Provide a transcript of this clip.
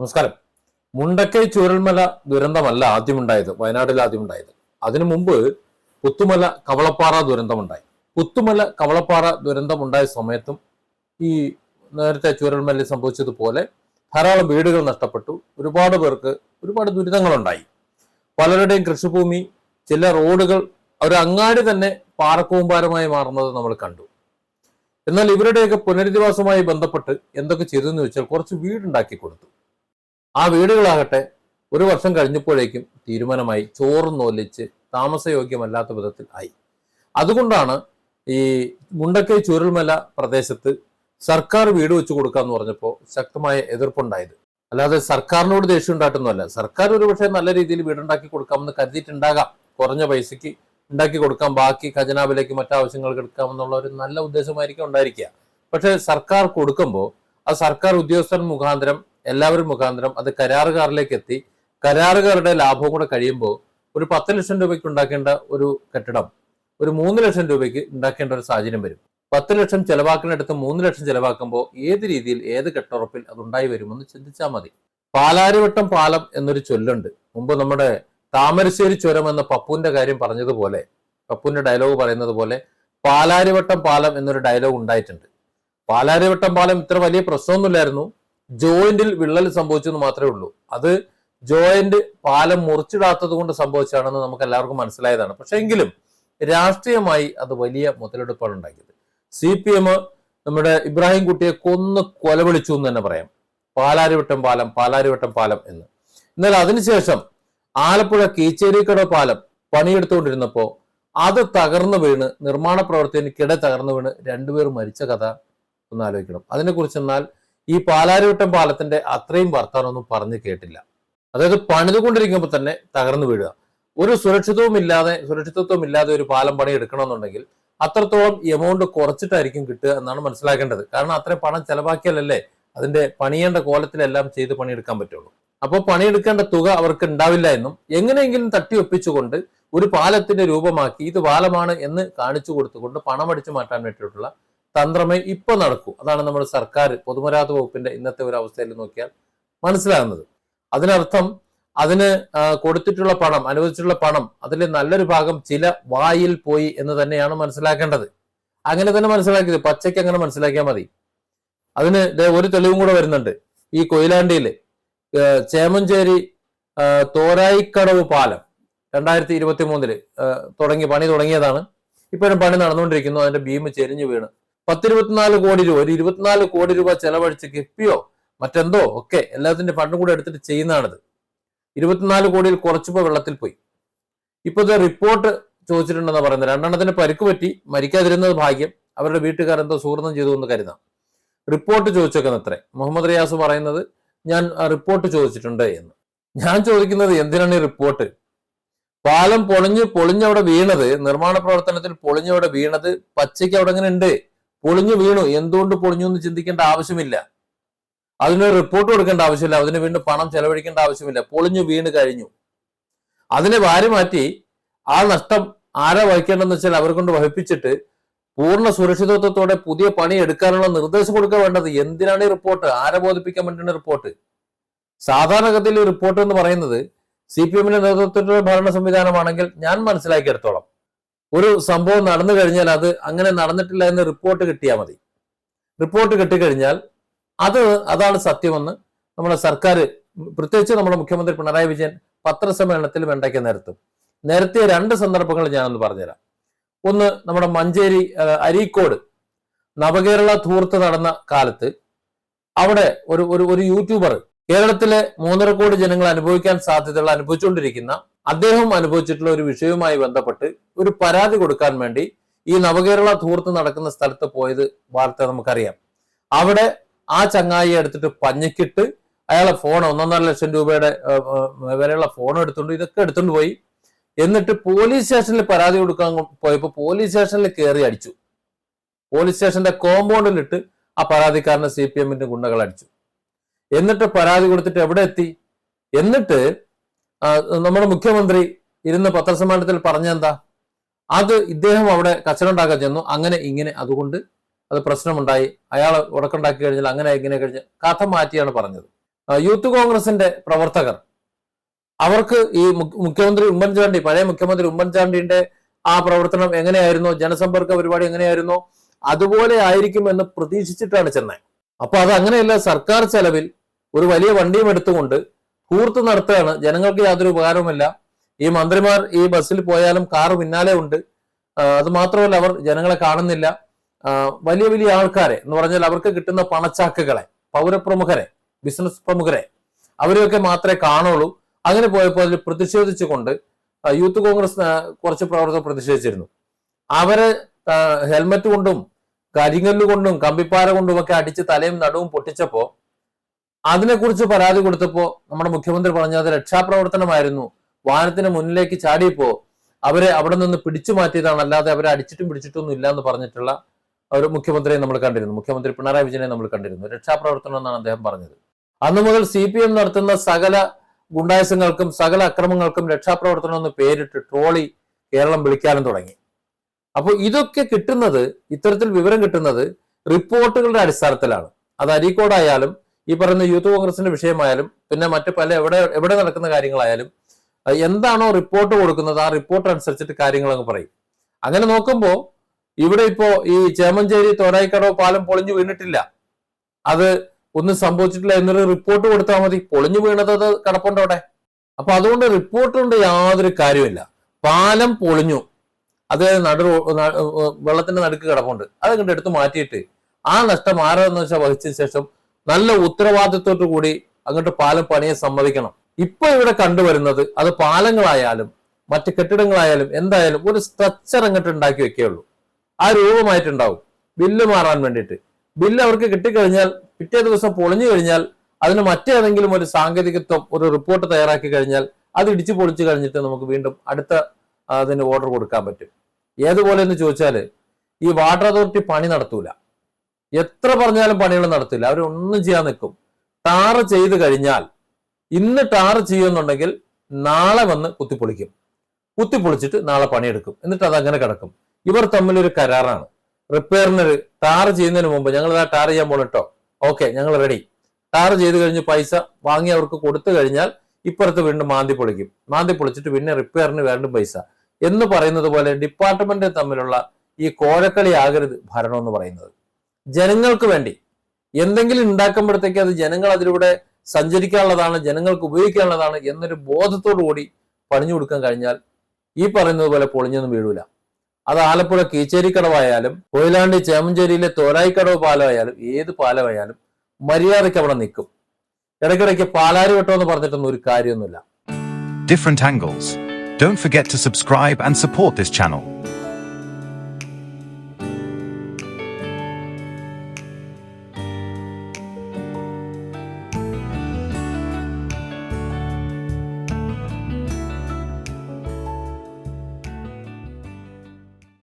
നമസ്കാരം. മുണ്ടക്കൈ ചൂരൽമല ദുരന്തമല്ല ആദ്യമുണ്ടായത് വയനാട്ടിൽ ആദ്യമുണ്ടായത്. അതിനു മുമ്പ് പുത്തുമല കവളപ്പാറ ദുരന്തമുണ്ടായി. പുത്തുമല കവളപ്പാറ ദുരന്തം ഉണ്ടായ സമയത്തും ഈ നേരത്തെ ചൂരൽമലയിൽ സംഭവിച്ചതുപോലെ ധാരാളം വീടുകൾ നഷ്ടപ്പെട്ടു. ഒരുപാട് പേർക്ക് ഒരുപാട് ദുരിതങ്ങളുണ്ടായി. പലരുടെയും കൃഷിഭൂമി ചില റോഡുകൾ ഒരു അങ്ങാടി തന്നെ പാറക്കൂമ്പാരമായി മാറുന്നത് നമ്മൾ കണ്ടു. എന്നാൽ ഇവരുടെയൊക്കെ പുനരധിവാസവുമായി ബന്ധപ്പെട്ട് എന്തൊക്കെ ചെയ്തു എന്ന് വെച്ചാൽ കുറച്ച് വീടുണ്ടാക്കി കൊടുത്തു. ആ വീടുകളാകട്ടെ ഒരു വർഷം കഴിഞ്ഞപ്പോഴേക്കും തീരുമാനമായി നോലിച്ച് താമസയോഗ്യമല്ലാത്ത വിധത്തിൽ ആയി. അതുകൊണ്ടാണ് ഈ മുണ്ടക്കൈ ചുരുൾമല പ്രദേശത്ത് സർക്കാർ വീട് വെച്ച് കൊടുക്കാന്ന് പറഞ്ഞപ്പോൾ ശക്തമായ എതിർപ്പുണ്ടായത്. അല്ലാതെ സർക്കാരിനോട് ദേഷ്യം ഉണ്ടായിട്ടൊന്നുമല്ല. സർക്കാർ ഒരുപക്ഷെ നല്ല രീതിയിൽ വീടുണ്ടാക്കി കൊടുക്കാമെന്ന് കരുതിയിട്ടുണ്ടാകാം. കുറഞ്ഞ പൈസയ്ക്ക് ഉണ്ടാക്കി കൊടുക്കാം. ബാക്കി ഖജനാവിലേക്ക് മറ്റാവശ്യങ്ങൾക്ക് എടുക്കാമെന്നുള്ള ഒരു നല്ല ഉദ്ദേശമായിരിക്കും ഉണ്ടായിരിക്കുക. പക്ഷെ സർക്കാർ കൊടുക്കുമ്പോൾ ആ സർക്കാർ ഉദ്യോഗസ്ഥൻ മുഖാന്തരം എല്ലാവരും മുഖാന്തരം അത് കരാറുകാരിലേക്ക് എത്തി. കരാറുകാരുടെ ലാഭവും കൂടെ കഴിയുമ്പോൾ ഒരു പത്ത് ലക്ഷം രൂപയ്ക്ക് ഉണ്ടാക്കേണ്ട ഒരു കെട്ടിടം ഒരു മൂന്ന് ലക്ഷം രൂപയ്ക്ക് ഉണ്ടാക്കേണ്ട ഒരു സാഹചര്യം വരും. പത്ത് ലക്ഷം ചെലവാക്കുന്നിടത്ത് മൂന്ന് ലക്ഷം ചെലവാക്കുമ്പോൾ ഏത് രീതിയിൽ ഏത് കെട്ടുറപ്പിൽ അത് ഉണ്ടായി വരുമെന്ന് ചിന്തിച്ചാൽ മതി. പാലാരിവട്ടം പാലം എന്നൊരു ചൊല്ലുണ്ട്. മുമ്പ് നമ്മുടെ താമരശ്ശേരി ചുരം എന്ന പപ്പുവിന്റെ കാര്യം പറഞ്ഞതുപോലെ പപ്പുവിന്റെ ഡയലോഗ് പറയുന്നത് പോലെ പാലാരിവട്ടം പാലം എന്നൊരു ഡയലോഗ് ഉണ്ടായിട്ടുണ്ട്. പാലാരിവട്ടം പാലം ഇത്ര വലിയ പ്രശ്നമൊന്നുമില്ലായിരുന്നു. ജോയിന്റിൽ വിള്ളൽ സംഭവിച്ചു എന്ന് മാത്രമേ ഉള്ളൂ. അത് ജോയിന്റ് പാലം മുറിച്ചിടാത്തത് കൊണ്ട് സംഭവിച്ചാണെന്ന് നമുക്ക് എല്ലാവർക്കും മനസ്സിലായതാണ്. പക്ഷെ എങ്കിലും രാഷ്ട്രീയമായി അത് വലിയ മുതലെടുപ്പാണ് ഉണ്ടാക്കിയത്. സി പി എം നമ്മുടെ ഇബ്രാഹിം കുട്ടിയെ കൊന്ന് കൊലവിളിച്ചു എന്ന് തന്നെ പറയാം. പാലാരിവട്ടം പാലം പാലാരിവട്ടം പാലം എന്ന്. എന്നാൽ അതിനുശേഷം ആലപ്പുഴ കീച്ചേരിക്കട പാലം പണിയെടുത്തുകൊണ്ടിരുന്നപ്പോ അത് തകർന്നു വീണ് നിർമ്മാണ പ്രവർത്തനത്തിനിടെ തകർന്നു വീണ് രണ്ടുപേർ മരിച്ച കഥ ഒന്ന് ആലോചിക്കണം. അതിനെക്കുറിച്ച് എന്നാൽ ഈ പാലാരിവട്ടം പാലത്തിന്റെ അത്രയും വർത്താനൊന്നും പറഞ്ഞു കേട്ടില്ല. അതായത് പണിതുകൊണ്ടിരിക്കുമ്പോൾ തന്നെ തകർന്നു വീഴുക. ഒരു സുരക്ഷിതവും ഇല്ലാതെ സുരക്ഷിതത്വം ഇല്ലാതെ ഒരു പാലം പണി എടുക്കണമെന്നുണ്ടെങ്കിൽ അത്രത്തോളം എമൗണ്ട് കുറച്ചിട്ടായിരിക്കും കിട്ടുക എന്നാണ് മനസ്സിലാക്കേണ്ടത്. കാരണം അത്രയും പണം ചെലവാക്കിയാലല്ലേ അതിന്റെ പണിയേണ്ട കോലത്തിലെല്ലാം ചെയ്ത് പണിയെടുക്കാൻ പറ്റുള്ളൂ. അപ്പോൾ പണിയെടുക്കേണ്ട തുക അവർക്ക് ഉണ്ടാവില്ല എന്നും എങ്ങനെയെങ്കിലും തട്ടിയൊപ്പിച്ചുകൊണ്ട് ഒരു പാലത്തിന്റെ രൂപമാക്കി ഇത് പാലമാണ് എന്ന് കാണിച്ചു കൊടുത്തുകൊണ്ട് പണം അടിച്ചു മാറ്റാൻ വേണ്ടിയിട്ടുള്ള തന്ത്രമേ ഇപ്പൊ നടക്കൂ. അതാണ് നമ്മുടെ സർക്കാർ പൊതുമരാമത്ത് വകുപ്പിന്റെ ഇന്നത്തെ ഒരു അവസ്ഥയിൽ നോക്കിയാൽ മനസ്സിലാകുന്നത്. അതിനർത്ഥം അതിന് കൊടുത്തിട്ടുള്ള പണം അനുവദിച്ചിട്ടുള്ള പണം അതിൽ നല്ലൊരു ഭാഗം ചില വായിൽ പോയി എന്ന് തന്നെയാണ് മനസ്സിലാക്കേണ്ടത്. അങ്ങനെ തന്നെ മനസ്സിലാക്കിയത്. പച്ചയ്ക്ക് അങ്ങനെ മനസ്സിലാക്കിയാൽ മതി. അതിന് ഒരു തെളിവും കൂടെ വരുന്നുണ്ട്. ഈ കൊയിലാണ്ടിയിൽ ചേമഞ്ചേരി തോരായിക്കടവ് പാലം രണ്ടായിരത്തി ഇരുപത്തി മൂന്നിൽ തുടങ്ങി പണി തുടങ്ങിയതാണ്. ഇപ്പോഴും പണി നടന്നുകൊണ്ടിരിക്കുന്നു. അതിന്റെ ഭീമ് ചെരിഞ്ഞു വീണ്. പത്തിരുപത്തിനാല് കോടി രൂപ ഒരു ഇരുപത്തിനാല് കോടി രൂപ ചെലവഴിച്ച് കിഫ്ബിയോ മറ്റെന്തോ ഒക്കെ എല്ലാത്തിന്റെ ഫണ്ടും കൂടെ എടുത്തിട്ട് ചെയ്യുന്നതാണിത്. ഇരുപത്തിനാല് കോടിയിൽ കുറച്ചുപോ വെള്ളത്തിൽ പോയി. ഇപ്പോഴത്തെ റിപ്പോർട്ട് ചോദിച്ചിട്ടുണ്ടെന്ന് പറയുന്നത്. രണ്ടെണ്ണത്തിന് പരിക്ക് പറ്റി മരിക്കാതിരുന്നത് ഭാഗ്യം. അവരുടെ വീട്ടുകാർ എന്തോ സുഹൃതം ചെയ്തു എന്ന് കരുതാം. റിപ്പോർട്ട് ചോദിച്ചേക്കുന്ന അത്രേ മുഹമ്മദ് റിയാസ് പറയുന്നത് ഞാൻ റിപ്പോർട്ട് ചോദിച്ചിട്ടുണ്ട് എന്ന്. ഞാൻ ചോദിക്കുന്നത് എന്തിനാണ് ഈ റിപ്പോർട്ട്? പാലം പൊളിഞ്ഞ് പൊളിഞ്ഞവിടെ വീണത് നിർമ്മാണ പ്രവർത്തനത്തിൽ പൊളിഞ്ഞവിടെ വീണത് പച്ചയ്ക്ക് അവിടെ അങ്ങനെ ഉണ്ട്? പൊളിഞ്ഞു വീണു. എന്തുകൊണ്ട് പൊളിഞ്ഞു എന്ന് ചിന്തിക്കേണ്ട ആവശ്യമില്ല. അതിന് റിപ്പോർട്ട് കൊടുക്കേണ്ട ആവശ്യമില്ല. അതിന് വീണ്ടും പണം ചെലവഴിക്കേണ്ട ആവശ്യമില്ല. പൊളിഞ്ഞു വീണ് കഴിഞ്ഞു. അതിനെ വാരി മാറ്റി ആ നഷ്ടം ആരാ വഹിക്കേണ്ടെന്ന് വെച്ചാൽ അവരെ കൊണ്ട് വഹിപ്പിച്ചിട്ട് പൂർണ സുരക്ഷിതത്വത്തോടെ പുതിയ പണി എടുക്കാനുള്ള നിർദ്ദേശം കൊടുക്കുക വേണ്ടത് എന്തിനാണ് ഈ റിപ്പോർട്ട് ആരെ ബോധിപ്പിക്കാൻ വേണ്ടിയാണ് റിപ്പോർട്ട് സാധാരണഗതിയിൽ റിപ്പോർട്ട് എന്ന് പറയുന്നത് സി പി എമ്മിന്റെ നേതൃത്വത്തിലുള്ള ഭരണ സംവിധാനമാണെങ്കിൽ ഞാൻ മനസ്സിലാക്കിയെടുത്തോളം. ഒരു സംഭവം നടന്നു കഴിഞ്ഞാൽ അത് അങ്ങനെ നടന്നിട്ടില്ല എന്ന് റിപ്പോർട്ട് കിട്ടിയാൽ മതി. റിപ്പോർട്ട് കിട്ടിക്കഴിഞ്ഞാൽ അത് അതാണ് സത്യമെന്ന് നമ്മുടെ സർക്കാർ പ്രത്യേകിച്ച് നമ്മുടെ മുഖ്യമന്ത്രി പിണറായി വിജയൻ പത്രസമ്മേളനത്തിൽ വെണ്ടയ്ക്ക് നിരത്തും. നേരത്തെ രണ്ട് സന്ദർഭങ്ങൾ ഞാനൊന്ന് പറഞ്ഞുതരാം. ഒന്ന് നമ്മുടെ മഞ്ചേരി അരീക്കോട് നവകേരള ധൂർത്ത് നടന്ന കാലത്ത് അവിടെ ഒരു ഒരു യൂട്യൂബർ കേരളത്തിലെ മൂന്നര കോടി ജനങ്ങൾ അനുഭവിക്കാൻ സാധ്യതയുള്ള അനുഭവിച്ചുകൊണ്ടിരിക്കുന്ന അദ്ദേഹം അനുഭവിച്ചിട്ടുള്ള ഒരു വിഷയവുമായി ബന്ധപ്പെട്ട് ഒരു പരാതി കൊടുക്കാൻ വേണ്ടി ഈ നവകേരള ധൂർത്ത് നടക്കുന്ന സ്ഥലത്ത് പോയത് വാർത്ത നമുക്കറിയാം. അവിടെ ആ ചങ്ങായിയെ എടുത്തിട്ട് പഞ്ഞിക്കിട്ട് അയാളെ ഫോൺ ഒന്നൊന്നര ലക്ഷം രൂപയുടെ വരെയുള്ള ഫോൺ എടുത്തുകൊണ്ട് ഇതൊക്കെ എടുത്തുകൊണ്ട് പോയി. എന്നിട്ട് പോലീസ് സ്റ്റേഷനിൽ പരാതി കൊടുക്കാൻ പോയപ്പോ പോലീസ് സ്റ്റേഷനിൽ കയറി അടിച്ചു. പോലീസ് സ്റ്റേഷന്റെ കോമ്പൗണ്ടിലിട്ട് ആ പരാതിക്കാരനെ സി പി എമ്മിന്റെ ഗുണ്ടകൾ അടിച്ചു. എന്നിട്ട് പരാതി കൊടുത്തിട്ട് എവിടെ എത്തി? എന്നിട്ട് നമ്മുടെ മുഖ്യമന്ത്രി ഇരുന്ന് പത്രസമ്മേളനത്തിൽ പറഞ്ഞെന്താ? അത് ഇദ്ദേഹം അവിടെ കച്ചറ ഉണ്ടാക്കാൻ ചെന്നു. അങ്ങനെ ഇങ്ങനെ അതുകൊണ്ട് അത് പ്രശ്നമുണ്ടായി. അയാൾ ഉടക്കുണ്ടാക്കി കഴിഞ്ഞാൽ അങ്ങനെ ഇങ്ങനെ കഴിഞ്ഞ് കഥ മാറ്റിയാണ് പറഞ്ഞത്. യൂത്ത് കോൺഗ്രസിന്റെ പ്രവർത്തകർ അവർക്ക് ഈ മുഖ്യമന്ത്രി ഉമ്മൻചാണ്ടി പഴയ മുഖ്യമന്ത്രി ഉമ്മൻചാണ്ടിന്റെ ആ പ്രവർത്തനം എങ്ങനെയായിരുന്നു? ജനസമ്പർക്ക പരിപാടി എങ്ങനെയായിരുന്നു? അതുപോലെ ആയിരിക്കും എന്ന് പ്രതീക്ഷിച്ചിട്ടാണ് ചെന്നൈ അപ്പൊ അത് അങ്ങനെയല്ല സർക്കാർ ചെലവിൽ ഒരു വലിയ വണ്ടിയും എടുത്തുകൊണ്ട് കൂർത്ത് നടത്തുകയാണ്. ജനങ്ങൾക്ക് യാതൊരു ഉപകാരവുമില്ല. ഈ മന്ത്രിമാർ ഈ ബസ്സിൽ പോയാലും കാർ പിന്നാലെ ഉണ്ട്. അത് മാത്രമല്ല അവർ ജനങ്ങളെ കാണുന്നില്ല. വലിയ വലിയ ആൾക്കാരെ എന്ന് പറഞ്ഞാൽ അവർക്ക് കിട്ടുന്ന പണച്ചാക്കുകളെ പൗരപ്രമുഖരെ ബിസിനസ് പ്രമുഖരെ അവരെയൊക്കെ മാത്രമേ കാണുള്ളൂ. അങ്ങനെ പോയപ്പോൾ അതിൽ പ്രതിഷേധിച്ചുകൊണ്ട് യൂത്ത് കോൺഗ്രസ് കുറച്ച് പ്രവർത്തകർ പ്രതിഷേധിച്ചിരുന്നു. അവരെ ഹെൽമറ്റ് കൊണ്ടും കരിങ്കല്ല് കൊണ്ടും കമ്പിപ്പാര കൊണ്ടും ഒക്കെ അടിച്ച് തലയും നടുവും പൊട്ടിച്ചപ്പോ അതിനെക്കുറിച്ച് പരാതി കൊടുത്തപ്പോ നമ്മുടെ മുഖ്യമന്ത്രി പറഞ്ഞത് രക്ഷാപ്രവർത്തനമായിരുന്നു. വാഹനത്തിന് മുന്നിലേക്ക് ചാടിയപ്പോ അവരെ അവിടെ നിന്ന് പിടിച്ചു മാറ്റിയതാണ്. അല്ലാതെ അവരെ അടിച്ചിട്ടും പിടിച്ചിട്ടൊന്നും ഇല്ല എന്ന് പറഞ്ഞിട്ടുള്ള ഒരു മുഖ്യമന്ത്രിയെ നമ്മൾ കണ്ടിരുന്നു. മുഖ്യമന്ത്രി പിണറായി വിജയനെ നമ്മൾ കണ്ടിരുന്നു. രക്ഷാപ്രവർത്തനം എന്നാണ് അദ്ദേഹം പറഞ്ഞത്. അന്നു മുതൽ സി പി എം നടത്തുന്ന സകല ഗുണ്ടായസങ്ങൾക്കും സകല അക്രമങ്ങൾക്കും രക്ഷാപ്രവർത്തനം എന്ന് പേരിട്ട് ട്രോളി കേരളം വിളിക്കാനും തുടങ്ങി. അപ്പോൾ ഇതൊക്കെ കിട്ടുന്നത് ഇത്തരത്തിൽ വിവരം കിട്ടുന്നത് റിപ്പോർട്ടുകളുടെ അടിസ്ഥാനത്തിലാണ്. അത് അരീക്കോടായാലും ഈ പറയുന്ന യൂത്ത് കോൺഗ്രസിന്റെ വിഷയമായാലും പിന്നെ മറ്റ് പല എവിടെ എവിടെ നടക്കുന്ന കാര്യങ്ങളായാലും എന്താണോ റിപ്പോർട്ട് കൊടുക്കുന്നത് ആ റിപ്പോർട്ട് അനുസരിച്ചിട്ട് കാര്യങ്ങൾ അങ്ങ് പറയും. അങ്ങനെ നോക്കുമ്പോൾ ഇവിടെ ഇപ്പോ ഈ ചേമഞ്ചേരി തോരായിക്കടവ് പാലം പൊളിഞ്ഞു വീണിട്ടില്ല. അത് ഒന്നും സംഭവിച്ചിട്ടില്ല എന്നൊരു റിപ്പോർട്ട് കൊടുത്താൽ മതി. പൊളിഞ്ഞു വീണത് കിടപ്പുണ്ട് അവിടെ. അപ്പൊ അതുകൊണ്ട് റിപ്പോർട്ട് കൊണ്ട് യാതൊരു കാര്യമില്ല പാലം പൊളിഞ്ഞു. അത് നടു വെള്ളത്തിന്റെ നടുക്ക് കിടപ്പുണ്ട്. അത് കണ്ട് എടുത്ത് മാറ്റിയിട്ട് ആ നഷ്ടം ആരാന്ന് വെച്ചാൽ വഹിച്ചതിന് ശേഷം നല്ല ഉത്തരവാദിത്വത്തോടു കൂടി അങ്ങോട്ട് പാലം പണിയെ സമ്മതിക്കണം. ഇപ്പൊ ഇവിടെ കണ്ടുവരുന്നത് അത് പാലങ്ങളായാലും മറ്റ് കെട്ടിടങ്ങളായാലും എന്തായാലും ഒരു സ്ട്രക്ചർ അങ്ങോട്ട് ഉണ്ടാക്കി വെക്കുകയുള്ളൂ ആ രൂപമായിട്ടുണ്ടാവും. ബില്ല് മാറാൻ വേണ്ടിയിട്ട്. ബില്ല് അവർക്ക് കിട്ടിക്കഴിഞ്ഞാൽ പിറ്റേ ദിവസം പൊളിഞ്ഞു കഴിഞ്ഞാൽ അതിന് മറ്റേതെങ്കിലും ഒരു സാങ്കേതികത്വം ഒരു റിപ്പോർട്ട് തയ്യാറാക്കി കഴിഞ്ഞാൽ അത് ഇടിച്ചു പൊളിച്ചു കഴിഞ്ഞിട്ട് നമുക്ക് വീണ്ടും അടുത്ത അതിന് ഓർഡർ കൊടുക്കാൻ പറ്റും. ഏതുപോലെ എന്ന് ചോദിച്ചാൽ ഈ വാട്ടർ അതോറിറ്റി പണി നടത്തൂല. എത്ര പറഞ്ഞാലും പണികൾ നടത്തില്ല. അവരൊന്നും ചെയ്യാൻ നിൽക്കും ടാറ് ചെയ്ത് കഴിഞ്ഞാൽ ഇന്ന് ടാറ് ചെയ്യുന്നുണ്ടെങ്കിൽ നാളെ വന്ന് കുത്തിപ്പൊളിക്കും. കുത്തിപ്പൊളിച്ചിട്ട് നാളെ പണിയെടുക്കും. എന്നിട്ട് അത് അങ്ങനെ കിടക്കും. ഇവർ തമ്മിൽ ഒരു കരാറാണ്. റിപ്പയറിന് ടാർ ചെയ്യുന്നതിന് മുമ്പ് ഞങ്ങൾ ആ ടാർ ചെയ്യാൻ പോണിട്ടോ ഓക്കെ ഞങ്ങൾ റെഡി. ടാർ ചെയ്ത് കഴിഞ്ഞ് പൈസ വാങ്ങി അവർക്ക് കൊടുത്തു കഴിഞ്ഞാൽ ഇപ്പുറത്ത് വീണ്ടും മാന്തി പൊളിക്കും. മാന്തി പൊളിച്ചിട്ട് പിന്നെ റിപ്പയറിന് വേണ്ടും പൈസ. എന്ന് പറയുന്നത് പോലെ ഡിപ്പാർട്ട്മെന്റ് തമ്മിലുള്ള ഈ കോഴക്കളി ആകരുത് ഭരണം എന്ന് പറയുന്നത്. ജനങ്ങൾക്ക് വേണ്ടി എന്തെങ്കിലും ഉണ്ടാക്കുമ്പോഴത്തേക്ക് അത് ജനങ്ങൾ അതിലൂടെ സഞ്ചരിക്കാനുള്ളതാണ് ജനങ്ങൾക്ക് ഉപയോഗിക്കാനുള്ളതാണ് എന്നൊരു ബോധത്തോടു കൂടി പണിഞ്ഞു കൊടുക്കാൻ കഴിഞ്ഞാൽ ഈ പറയുന്നത് പോലെ പൊളിഞ്ഞൊന്നും വീഴൂല അത് ആലപ്പുഴ കീച്ചേരിക്കടവായാലും കൊയിലാണ്ടി ചേമഞ്ചേരിയിലെ തോരായിക്കടവ് പാലമായാലും ഏത് പാലമായാലും മര്യാദയ്ക്ക് അവിടെ നിൽക്കും ഇടയ്ക്കിടയ്ക്ക് പാലാരി വെട്ടോ എന്ന് പറഞ്ഞിട്ടൊന്നും ഒരു കാര്യമൊന്നുമില്ല different angles. Don't forget to subscribe and support this channel.